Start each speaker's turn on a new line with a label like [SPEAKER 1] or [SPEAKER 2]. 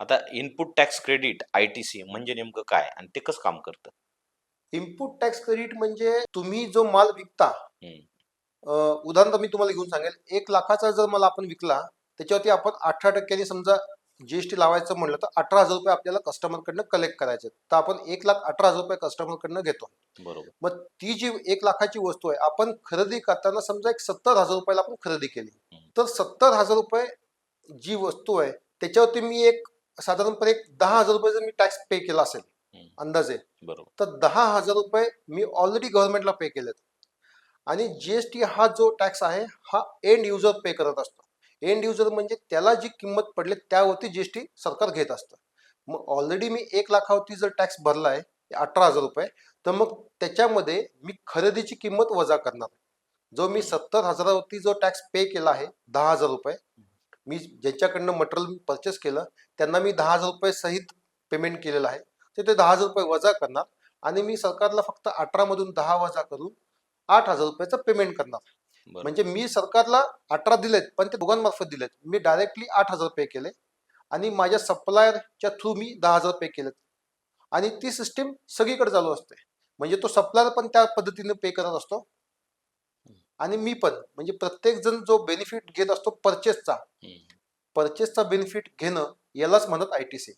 [SPEAKER 1] आता input tax credit I T C म्हणजे नेमकं काय आणि ते कसं काम करतं?
[SPEAKER 2] इनपुट टॅक्स क्रेडिट म्हणजे तुम्ही जो माल विकता उदाहरण मी तुम्हाला घेऊन सांगेल. एक लाखाचा जर मला आपण विकला त्याच्यावरती आपण अठरा टक्क्यांनी समजा जीएसटी लावायचं म्हणलं तर अठरा हजार रुपये आपल्याला कस्टमरकडनं कलेक्ट करायचे. तर आपण एक लाख अठरा हजार रुपये कस्टमरकडनं घेतो.
[SPEAKER 1] बरोबर.
[SPEAKER 2] मग ती जी एक लाखाची वस्तू आहे आपण खरेदी करताना समजा एक सत्तर हजार रुपयाला आपण खरेदी केली. तर सत्तर हजार रुपये जी वस्तू आहे त्याच्यावरती मी एक साधारणपणे एक दहा हजार रुपये जर मी टॅक्स पे केला असेल. अंदाजे
[SPEAKER 1] बरोबर.
[SPEAKER 2] तर दहा हजार रुपये मी ऑलरेडी गव्हर्नमेंटला पे केलेत. आणि जीएसटी हा जो टॅक्स आहे हा एंड युजर पे करत असतो. एंड युजर म्हणजे त्याला जी किंमत पडली त्यावरती जीएसटी सरकार घेत असतं. मग ऑलरेडी मी एक लाखावरती जर टॅक्स भरला आहे अठरा हजार रुपये तर मग त्याच्यामध्ये मी खरेदीची किंमत वजा करणार जो मी सत्तर हजारावरती जो टॅक्स पे केला आहे दहा हजार रुपये मी ज्यांच्याकडनं मटेरियल परचेस केलं त्यांना मी दहा हजार रुपये सहित पेमेंट केलेलं आहे. तर ते दहा हजार रुपये वजा करणार आणि मी सरकारला फक्त अठरा मधून दहा वजा करून आठ हजार रुपयाचं पेमेंट करणार. म्हणजे मी सरकारला अठरा दिलेत पण ते दोघांमार्फत दिलेत. मी डायरेक्टली आठ हजार पे केले आणि माझ्या सप्लायरच्या थ्रू मी दहा हजार पे केलेत. आणि ती सिस्टीम सगळीकडे चालू असते. म्हणजे तो सप्लायर पण त्या पद्धतीने पे करत असतो. आणि मी पण म्हणजे प्रत्येक जण जो बेनिफिट घेत असतो परचेसचा. परचेसचा बेनिफिट घेणं यालाच म्हणत आय टी सी